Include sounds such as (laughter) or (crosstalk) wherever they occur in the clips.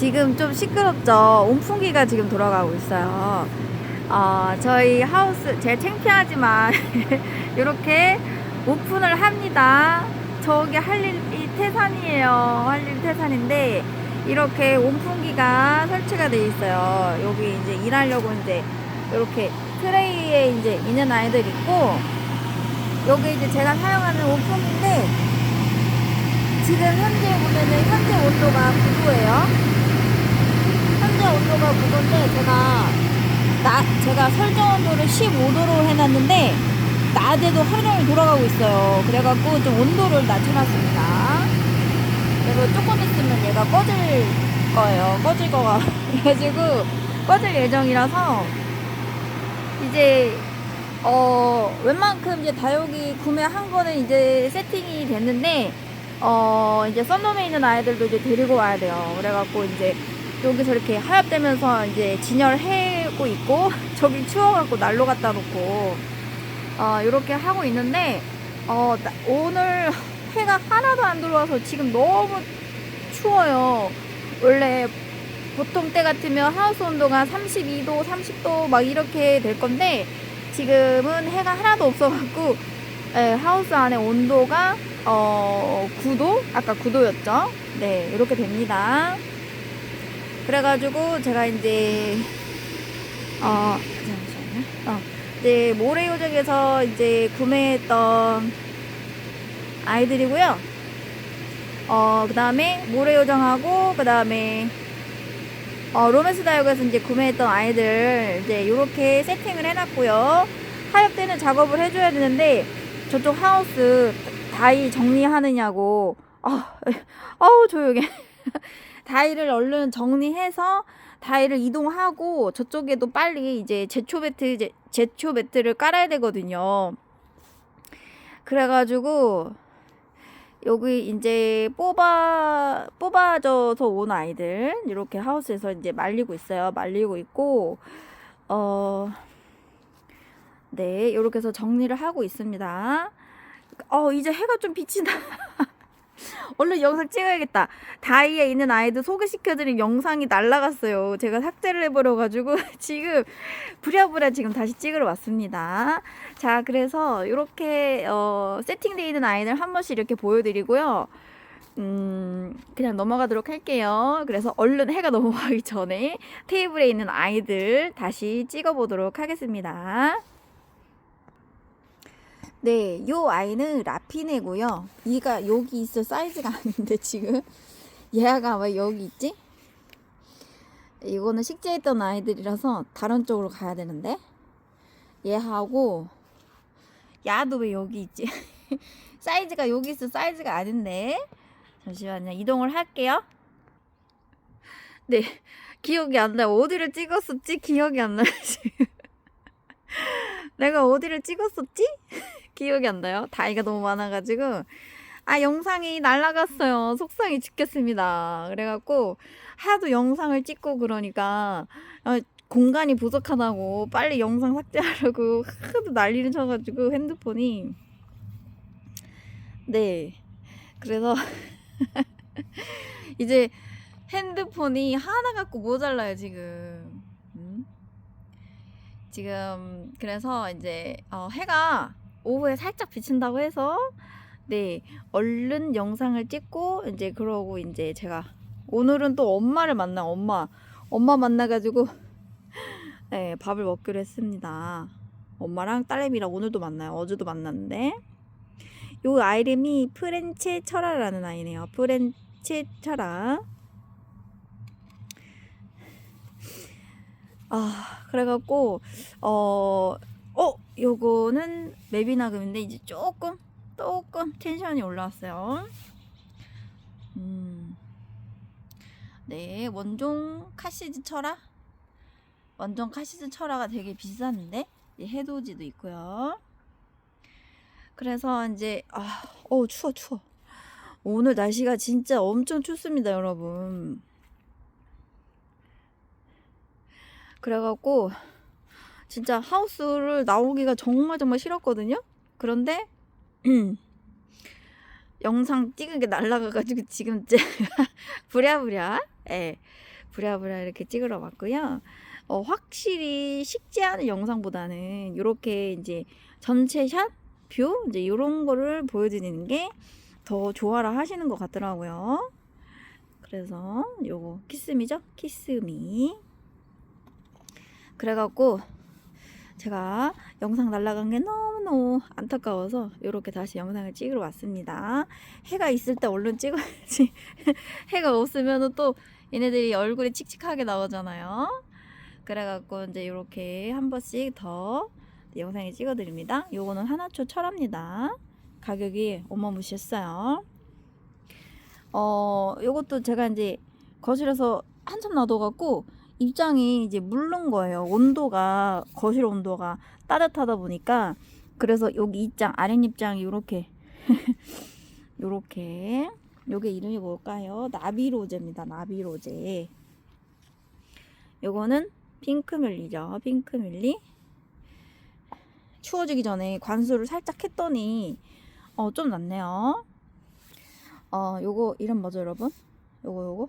지금 좀 시끄럽죠? 온풍기가 지금 돌아가고 있어요. 어, 저희 하우스, 제 창피하지만, (laughs) 이렇게 오픈을 합니다. 저기 할일이 태산이에요. 할일 태산인데, 이렇게 온풍기가 설치가 돼 있어요. 여기 이제 일하려고 이제, 이렇게 트레이에 이제 있는 아이들 있고, 여기 이제 제가 사용하는 온풍기인데, 지금 현재 보면은 현재 온도가 9도예요. 현재 온도가 9도인데 제가 나 제가 설정 온도를 15도로 해놨는데 낮에도 하루 종일 돌아가고 있어요. 그래갖고 좀 온도를 낮춰놨습니다. 그래서 조금 있으면 얘가 꺼질 거예요. 꺼질 거가 그래가지고 꺼질 예정이라서 이제 어 웬만큼 이제 다육이 구매한 거는 이제 세팅이 됐는데 어 이제 썬룸에 있는 아이들도 이제 데리고 와야 돼요. 그래갖고 이제 여기서 이렇게 하얗되면서 이제 진열해고 있고 (laughs) 저기 추워갖고 난로 갖다 놓고 어 이렇게 하고 있는데 어 나- 오늘 (laughs) 해가 하나도 안 들어와서 지금 너무 추워요. 원래 보통 때 같으면 하우스 온도가 32도, 30도 막 이렇게 될 건데 지금은 해가 하나도 없어갖고 예, 하우스 안에 온도가 어 9도? 아까 9도였죠? 네, 이렇게 됩니다. 그래가지고 제가 이제 어 잠시만요. 어, 이제 모래요정에서 이제 구매했던 아이들이고요. 어 그 다음에 모래요정하고 그 다음에 어, 로맨스 다육에서 이제 구매했던 아이들 이제 이렇게 세팅을 해놨고요. 하엽되는 작업을 해줘야 되는데 저쪽 하우스 다이 정리하느냐고 아, (laughs) 아우 조용해. (laughs) 다이를 얼른 정리해서 다이를 이동하고 저쪽에도 빨리 이제 제초 매트 제, 제초 매트를 깔아야 되거든요. 그래가지고 여기 이제 뽑아 뽑아져서 온 아이들 이렇게 하우스에서 이제 말리고 있어요. 말리고 있고 어 네, 이렇게 해서 정리를 하고 있습니다. 어, 이제 해가 좀 나. (laughs) 얼른 영상 찍어야겠다. 다이에 있는 아이들 소개시켜드린 영상이 날라갔어요. 제가 삭제를 해버려가지고 (laughs) 지금 부랴부랴 지금 다시 찍으러 왔습니다. 자, 그래서 이렇게 어, 세팅되어 있는 아이들 한 번씩 이렇게 보여드리고요. 음, 그냥 넘어가도록 할게요. 그래서 얼른 해가 넘어가기 전에 테이블에 있는 아이들 다시 찍어보도록 하겠습니다. 네, 요 아이는 라피네고요. 얘가 여기 있을 사이즈가 (laughs) 아닌데 지금 얘가 왜 여기 있지? 이거는 식재했던 아이들이라서 다른 쪽으로 가야 되는데 얘하고 야도 왜 여기 있지? (laughs) 사이즈가 여기 있을 사이즈가 아닌데 잠시만요 이동을 할게요. 네, 기억이 안 나요. 어디를 찍었었지? 기억이 안 나요 지금. (laughs) 내가 어디를 찍었었지? 기억이 안 나요. 다이가 너무 많아가지고 아 영상이 날라갔어요. 속상해 죽겠습니다. 그래갖고 하도 영상을 찍고 그러니까 어, 공간이 부족하다고 빨리 영상 삭제하려고 하도 난리를 쳐가지고 핸드폰이 네 그래서 (laughs) 이제 핸드폰이 하나 갖고 모자라요 지금 음? 지금 그래서 이제 어, 해가 오후에 살짝 비친다고 해서 네 얼른 영상을 찍고 이제 그러고 이제 제가 오늘은 또 엄마를 만나 엄마 엄마 만나가지고 (laughs) 네 밥을 먹기로 했습니다. 엄마랑 딸내미랑 오늘도 만나요. 어제도 만났는데. 요 아이 이름이 프렌체 철아라는 아이네요. 프렌체 철아 아 그래갖고 어 어, 요거는 맵이나금인데 이제 조금 조금 텐션이 올라왔어요. 음. 네, 원종 카시즈 철화. 원종 카시즈 철화가 되게 이 해돋이도 있고요. 그래서 이제 아, 어 추워 추워. 오늘 날씨가 진짜 엄청 춥습니다, 여러분. 그래갖고 진짜 하우스를 나오기가 정말 정말 싫었거든요. 그런데 (clears throat) 영상 찍은 게 날라가가지고 지금 제가 (laughs) 부랴부랴 예 부랴부랴 이렇게 찍으러 왔고요. 어, 확실히 식지 않은 영상보다는 이렇게 이제 전체 샷, 뷰, 이제 이런 거를 보여드리는 게 더 좋아라 하시는 것 같더라고요. 그래서 요거 키스미죠? 키스미. 그래갖고 제가 영상 날라간 게 너무너무 안타까워서 이렇게 다시 영상을 찍으러 왔습니다. 해가 있을 때 얼른 찍어야지. (laughs) 해가 없으면 또 얘네들이 얼굴이 칙칙하게 나오잖아요. 그래갖고 이제 이렇게 한 번씩 더 영상에 찍어드립니다. 요거는 하나초 철합니다. 가격이 어마무시했어요. 어, 요것도 제가 이제 거실에서 한참 놔둬갖고 입장이 이제 물른 거예요. 온도가 거실 온도가 따뜻하다 보니까 그래서 여기 입장 아랫입장이 요렇게 (laughs) 요렇게 요게 이름이 뭘까요? 나비로제입니다. 나비로제. 요거는 핑크뮬리죠. 핑크뮬리. 추워지기 전에 관수를 살짝 했더니 어 좀 낫네요. 어 요거 이름 뭐죠, 여러분? 요거 요거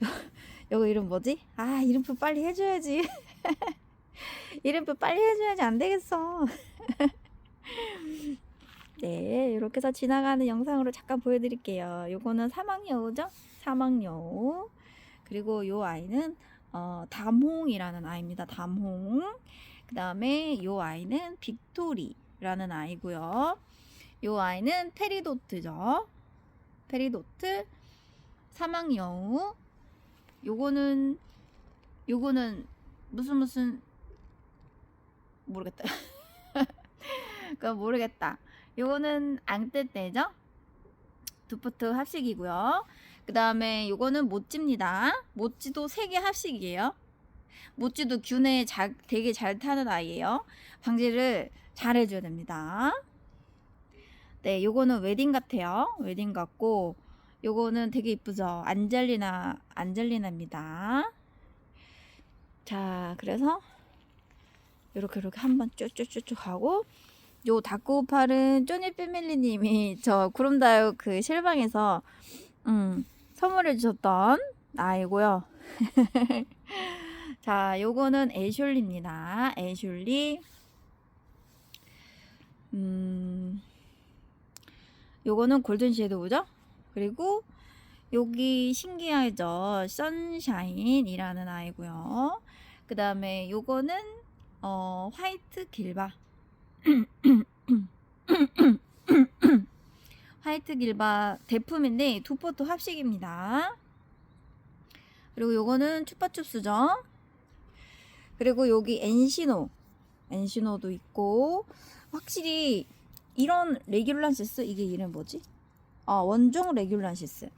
(laughs) 요거 이름 뭐지? 아 이름표 빨리 해줘야지. (laughs) 이름표 빨리 해줘야지 안 되겠어. (laughs) 네, 이렇게 해서 지나가는 영상으로 잠깐 보여드릴게요. 요거는 사막여우죠? 사막여우. 그리고 요 아이는 어, 담홍이라는 아이입니다. 담홍. 그 다음에 요 아이는 빅토리라는 아이고요. 요 아이는 페리도트죠. 페리도트, 사막여우. 요거는 요거는 무슨 무슨 모르겠다. (laughs) 그거 모르겠다. 요거는 앙떼떼죠? 두푸트 합식이고요. 그 다음에 요거는 모찌입니다. 모찌도 세개 합식이에요. 모찌도 균에 잘, 되게 잘 타는 아이예요. 방지를 잘 해줘야 됩니다. 네, 요거는 웨딩 같아요. 웨딩 같고, 요거는 되게 이쁘죠? 안젤리나, 안젤리나입니다. 자, 그래서, 요렇게, 요렇게 한번 쭉쭉쭉쭉 하고, 요 다크오팔은 쪼니 패밀리님이 저 구름다육 그 실방에서, 음, 선물해 주셨던 아이고요. (laughs) 자, 요거는 애슐리입니다. 애슐리. 음, 요거는 골든 섀도우죠? 그리고 여기 신기하죠? 선샤인이라는 아이고요. 그 다음에 요거는 어, 화이트 길바. (clears throat) 화이트 길바 대품인데 두 포트 합식입니다. 그리고 요거는 추파춥스죠. 그리고 여기 엔시노. 엔시노도 있고 확실히 이런 레귤란시스 이게 이름 뭐지? 아 원종 레귤란시스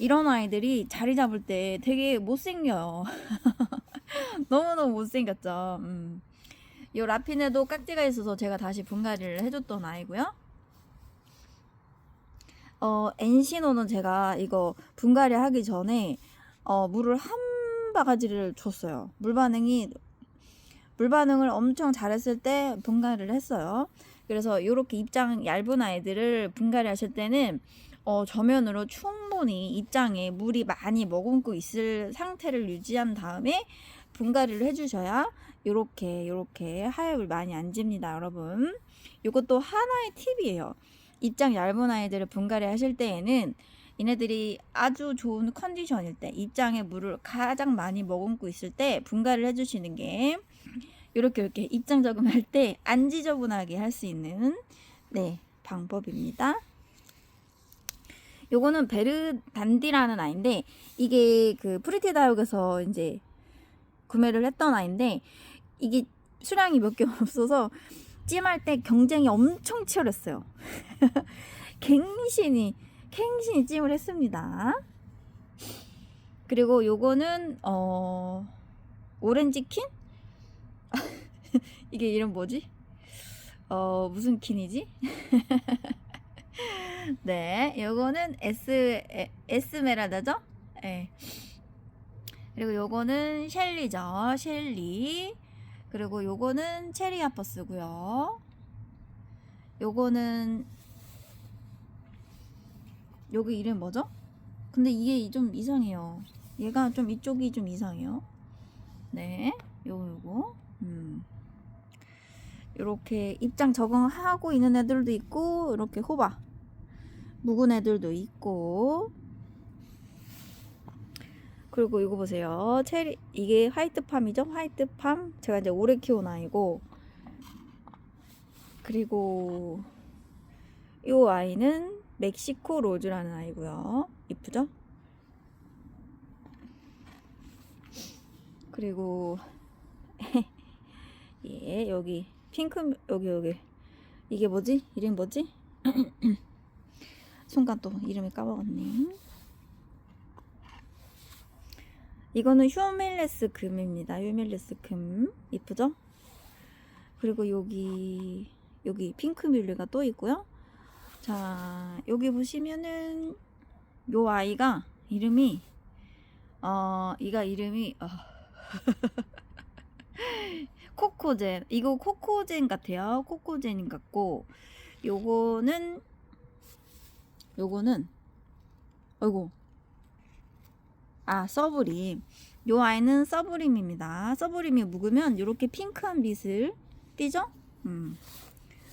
이런 아이들이 자리 잡을 때 되게 못생겨요. (laughs) 너무너무 못생겼죠. 음. 요 라핀에도 깍지가 있어서 제가 다시 분갈이를 해줬던 아이고요. 어 엔시노는 제가 이거 분갈이 하기 전에 어 물을 한 바가지를 줬어요. 물 반응이 물 반응을 엄청 잘했을 때 분갈이를 했어요. 그래서 이렇게 입장 얇은 아이들을 분갈이 하실 때는 어, 저면으로 충분히 입장에 물이 많이 머금고 있을 상태를 유지한 다음에 분갈이를 해주셔야 이렇게 이렇게 하엽을 많이 안 집니다, 여러분. 이것도 하나의 팁이에요. 입장 얇은 아이들을 분갈이 하실 때에는 얘네들이 아주 좋은 컨디션일 때 입장에 물을 가장 많이 머금고 있을 때 분갈이를 해주시는 게 이렇게 이렇게 입장 적응할 때 안 지저분하게 할 수 있는 네 방법입니다. 요거는 베르단디라는 아이인데 이게 그 프리티 다육에서 이제 구매를 했던 아이인데 이게 수량이 몇 개 (laughs) 없어서 찜할 때 경쟁이 엄청 치열했어요. (laughs) 갱신이 갱신이 찜을 했습니다. 그리고 요거는 어 오렌지 킨? (laughs) 이게 이름 뭐지? 어 무슨 킨이지? 네, 요거는 에스 에, 에스메랄다죠? 네. 그리고 요거는 셸리죠. 셸리. 그리고 요거는 체리아퍼스고요. 요거는 여기 이름 뭐죠? 근데 이게 좀 이상해요. 얘가 좀 이쪽이 좀 이상해요. 네, 요거 요거. 음. 이렇게 입장 적응하고 있는 애들도 있고 이렇게 호박 묵은 애들도 있고. 그리고 이거 보세요. 체리 이게 화이트 팜이죠? 화이트 팜? 제가 이제 오래 키운 아이고. 그리고 이 아이는 멕시코 로즈라는 아이고요. 이쁘죠? 그리고 (laughs) 예 여기 핑크 여기 여기. 이게 뭐지? 이름 뭐지 (clears throat) 순간 또 이름이 까먹었네. 이거는 휴멜레스 금입니다. 휴멜레스 금. 이쁘죠? 그리고 여기 여기 핑크 뮬리가 또 있고요. 자 여기 보시면은 요 아이가 이름이 어 이가 이름이 어, (laughs) 코코젠. 이거 코코젠 같아요. 코코젠 같고 요거는 요거는 아이고 아 서브림 요 아이는 서브림입니다 서브림이 묵으면 이렇게 핑크한 빛을 띠죠 음.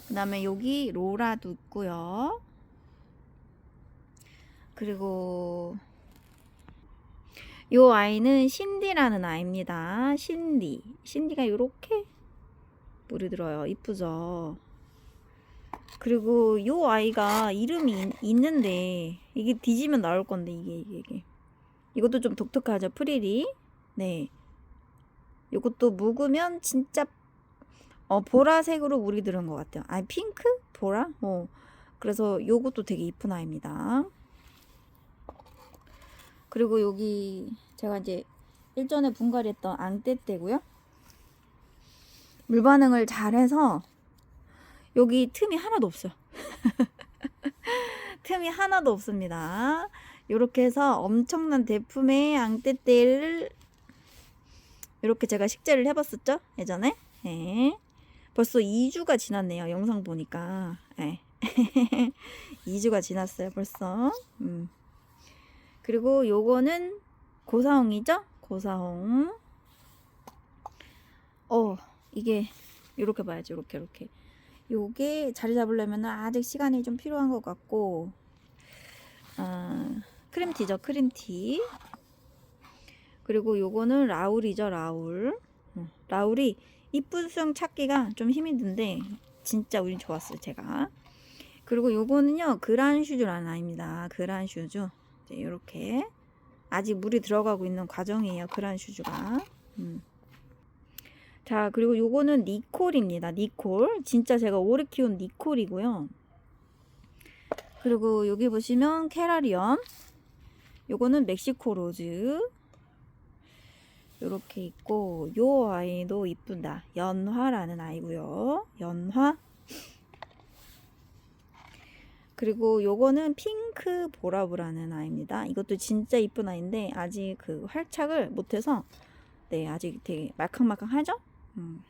그 다음에 여기 로라도 있고요 그리고 요 아이는 신디라는 아이입니다. 신디. 신디가 요렇게 물이 들어요. 이쁘죠? 그리고 요 아이가 이름이 있, 있는데 이게 뒤지면 나올 건데 이게 이게 이게 이것도 좀 독특하죠. 프리리. 네. 요것도 묵으면 진짜 어 보라색으로 물이 들은 것 같아요. 아니 핑크? 보라? 뭐 그래서 요것도 되게 이쁜 아이입니다. 그리고 여기 제가 이제 일전에 분갈이했던 앙떼떼고요. 물 반응을 잘해서 여기 틈이 하나도 없어요. (laughs) 틈이 하나도 없습니다. 이렇게 해서 엄청난 대품의 앙떼떼를 이렇게 제가 식재를 해봤었죠? 예전에. 네. 벌써 2주가 지났네요. 영상 보니까. (laughs) 네. 2주가 지났어요. 벌써. 음. 그리고 요거는 고사홍이죠? 고사홍. 어, 이게 이렇게 봐야지. 이렇게 이렇게. 요게 자리 잡으려면 아직 시간이 좀 필요한 것 같고 아, 크림티죠. 크림티. 그리고 요거는 라울이죠. 라울. 어, 라울이 이쁜 수영 찾기가 좀 힘이 든데 진짜 운이 좋았어요. 제가. 그리고 요거는요. 그란 슈즈라는 아입니다. 그란 슈즈. 이렇게 아직 물이 들어가고 있는 과정이에요. 그란 슈즈가. 음. 자 그리고 요거는 니콜입니다. 니콜. 진짜 제가 오래 키운 니콜이고요. 그리고 여기 보시면 캐라리언. 요거는 멕시코 로즈. 요렇게 있고 요 아이도 이쁜다. 연화라는 아이고요. 연화. 그리고 요거는 핑크 보라브라는 아이입니다. 이것도 진짜 이쁜 아이인데 아직 그 활착을 못해서 네 아직 되게 말캉말캉하죠? 음.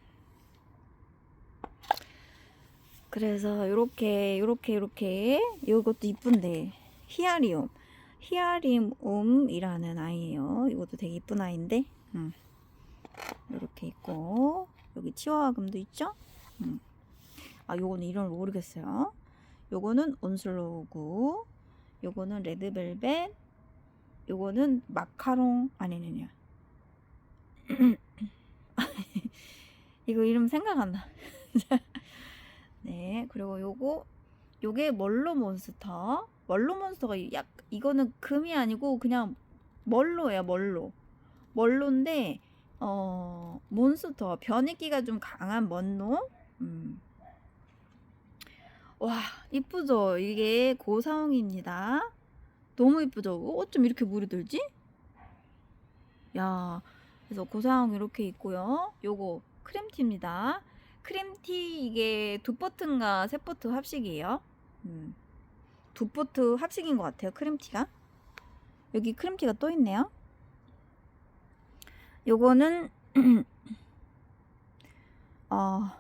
그래서 요렇게 요렇게 요렇게 요것도 이쁜데 히아리움 히아리움이라는 아이예요. 이것도 되게 이쁜 아이인데 음. 요렇게 있고 여기 치와와금도 있죠? 음. 아 요거는 이름을 모르겠어요. 요거는 온슬로우고 요거는 레드벨벳 요거는 마카롱 아니네요 (clears throat) 이거 이름 생각 안 나. 네, 그리고 요거 요게 멀로 몬스터. 멀로 몬스터가 약 이거는 금이 아니고 그냥 멀로예요, 멀로. 멀로인데 어 몬스터 변이기가 좀 강한 먼로. 음. 와, 이쁘죠? 이게 고사홍입니다. 너무 이쁘죠? 어쩜 이렇게 물이 들지? 야, 그래서 고사홍 이렇게 있고요. 요거 크림티입니다. 크림티 이게 두 포트인가 세 포트 합식이에요. 음, 두 포트 합식인 것 같아요. 크림티가. 여기 크림티가 또 있네요. 요거는 (clears throat) 어,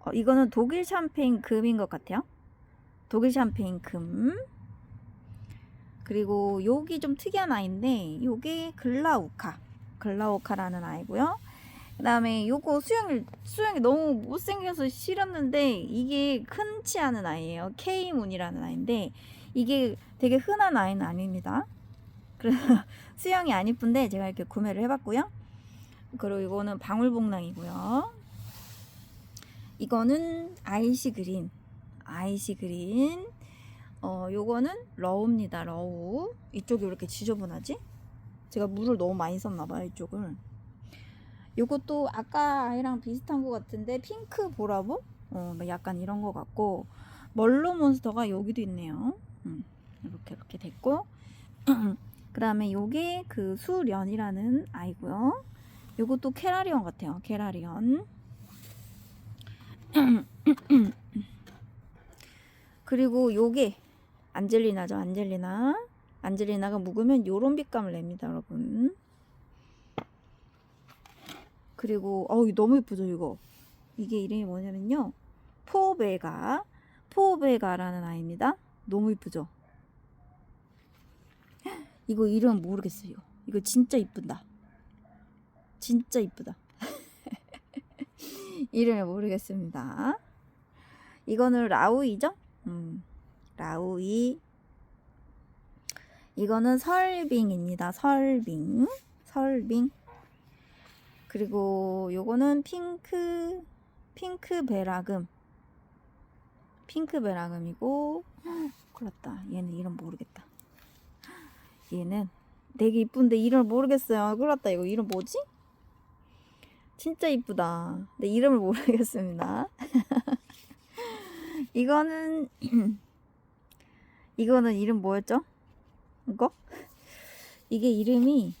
어, 이거는 독일 샴페인 금인 것 같아요. 독일 샴페인 금. 그리고 여기 좀 특이한 아이인데 요게 글라우카. 글라우카라는 아이고요. 그다음에 요거 수영이 수영이 너무 못생겨서 싫었는데 이게 흔치 않은 아이예요. 케이문이라는 아이인데 이게 되게 흔한 아이는 아닙니다. 그래서 (laughs) 수영이 안 이쁜데 제가 이렇게 구매를 해봤고요. 그리고 이거는 방울복랑이고요. 이거는 아이시 그린, 아이시 그린. 어, 요거는 러우입니다. 러우. 이쪽이 왜 이렇게 지저분하지? 제가 물을 너무 많이 썼나봐요, 이쪽을. 요것도 아까 아이랑 비슷한 것 같은데, 핑크 보라보? 어, 뭐 약간 이런 것 같고, 멀로 몬스터가 여기도 있네요. 음, 이렇게, 이렇게 됐고. (clears throat) 그 다음에 요게 그 수련이라는 아이고요. 요것도 캐라리언 같아요. 캐라리언. (clears throat) 그리고 요게 안젤리나죠. 안젤리나. 안젤리나가 묵으면 요런 빛감을 냅니다, 여러분. 그리고 어우 너무 예쁘죠, 이거. 이게 이름이 뭐냐면요. 포베가 포베가라는 아이입니다. 너무 이쁘죠? 이거 이름 모르겠어요. 이거 진짜 이쁜다. 진짜 이쁘다. (laughs) 이름을 모르겠습니다. 이거는 라우이죠? 음, 라우이. 이거는 설빙입니다. 설빙. 설빙. 그리고 요거는 핑크, 핑크 베라금. 핑크 베라금이고, 났다. 얘는 이름 모르겠다. 얘는 되게 이쁜데 이름을 모르겠어요. 났다. 이거 이름 뭐지? 진짜 이쁘다. 근데 이름을 모르겠습니다. (laughs) 이거는 (clears throat) 이거는 이름 뭐였죠? 이거? 이게 이름이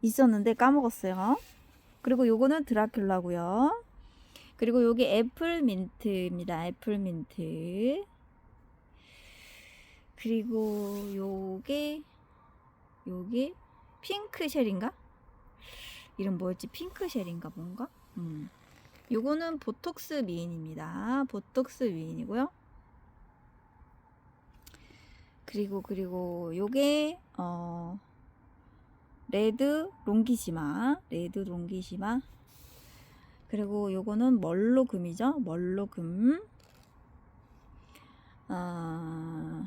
있었는데 까먹었어요. 그리고 요거는 드라큘라고요. 그리고 요게 애플민트입니다. 애플민트. 그리고 요게 요게 핑크 쉘인가? 이름 뭐였지? 핑크 쉘인가 뭔가? 음. 요거는 보톡스 미인입니다. 보톡스 미인이고요. 그리고 그리고 요게 어 레드 롱기시마, 레드 롱기시마. 그리고 요거는 멀로 금이죠. 멀로금. 아,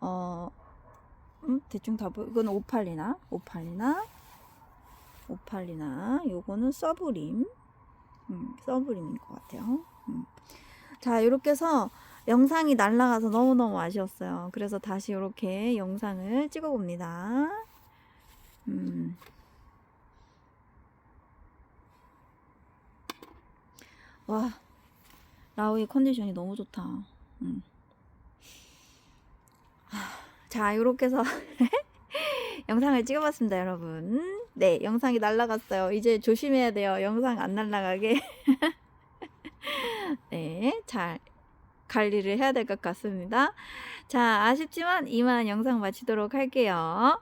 어, 음, 대충 다 보, 이건 오팔리나, 오팔리나, 오팔리나. 요거는 서브림, 음, 서브림인 것 같아요. 음. 자, 이렇게 해서 영상이 날라가서 너무너무 아쉬웠어요. 그래서 다시 이렇게 영상을 찍어 봅니다. 음. 와, 라우의 컨디션이 너무 좋다. 음. 하, 자, 이렇게 해서 (laughs) 영상을 찍어봤습니다, 여러분. 네, 영상이 날라갔어요. 이제 조심해야 돼요. 영상 안 날라가게. (laughs) 네, 잘 관리를 해야 될 것 같습니다. 자, 아쉽지만 이만 영상 마치도록 할게요.